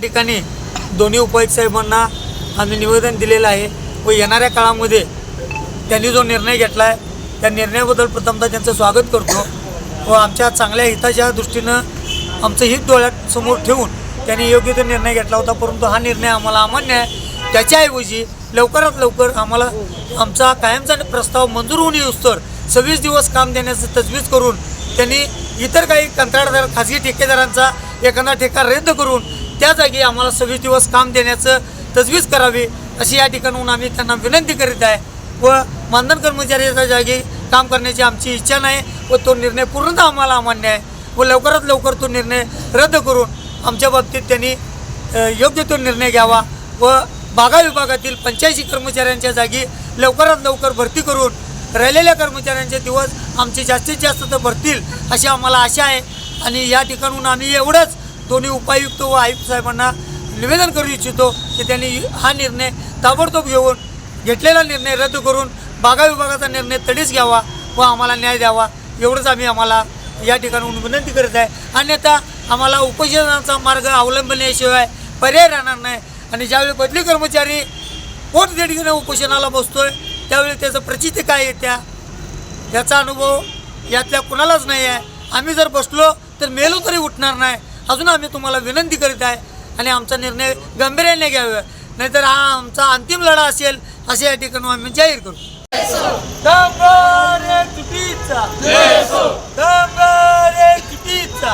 ठिकाणी दोन्ही उपायुक्त साहेबांना आम्ही निवेदन दिलेलं आहे व येणाऱ्या काळामध्ये त्यांनी जो निर्णय घेतला आहे त्या निर्णयाबद्दल प्रथमतः त्यांचं स्वागत करतो व आमच्या चांगल्या हिताच्या दृष्टीनं आमचं हित डोळ्यात समोर ठेवून त्यांनी योग्य तो निर्णय घेतला होता परंतु हा निर्णय आम्हाला अमान्य आहे. त्याच्याऐवजी लवकरात लवकर आम्हाला आमचा कायमचा प्रस्ताव मंजूर होऊन येऊस तर सव्वीस दिवस काम देण्याचं तजवीज करून त्यांनी इतर काही कंत्राटदार खाजगी ठेकेदारांचा एखादा ठेका रद्द करून त्या जागी आम्हाला सव्वीस दिवस काम देण्याचं तजवीज करावी अशी या ठिकाणाहून आम्ही त्यांना विनंती करीत आहे व मानधन कर्मचाऱ्याच्या जागी काम करण्याची आमची इच्छा नाही व तो निर्णय पूर्णतः आम्हाला अमान्य आहे व लवकरात लवकर तो निर्णय रद्द करून आमच्या बाबतीत त्यांनी योग्य तो निर्णय घ्यावा व बागा विभागातील पंच्याऐंशी कर्मचाऱ्यांच्या जागी लवकरात लवकर भरती करून राहिलेल्या कर्मचाऱ्यांचे दिवस आमचे जास्तीत जास्त तर भरतील अशी आम्हाला आशा आहे. आणि या ठिकाणून आम्ही एवढंच दोन्ही उपायुक्त व आयुक्त साहेबांना निवेदन करू इच्छितो की त्यांनी हा निर्णय ताबडतोब घेऊन घेतलेला निर्णय रद्द करून बागा विभागाचा निर्णय तडीच घ्यावा व आम्हाला न्याय द्यावा एवढंच आम्ही आम्हाला या ठिकाणून विनंती करत आहे. अन्यथा आम्हाला उपोषणाचा मार्ग अवलंबण्याशिवाय पर्याय राहणार नाही. आणि ज्यावेळी बदली कर्मचारी पोट देडकीने उपोषणाला आहे त्यावेळी त्याचं प्रचिती काय येत्या याचा अनुभव यातल्या कुणालाच नाही आहे. आम्ही जर बसलो तर मेलो तरी उठणार नाही. अजून आम्ही तुम्हाला विनंती करीत आहे आणि आमचा निर्णय गांभीर्याने घ्यावा. नाहीतर हा आमचा अंतिम लढा असेल असे या ठिकाणी आम्ही जाहीर करू. चुटीचा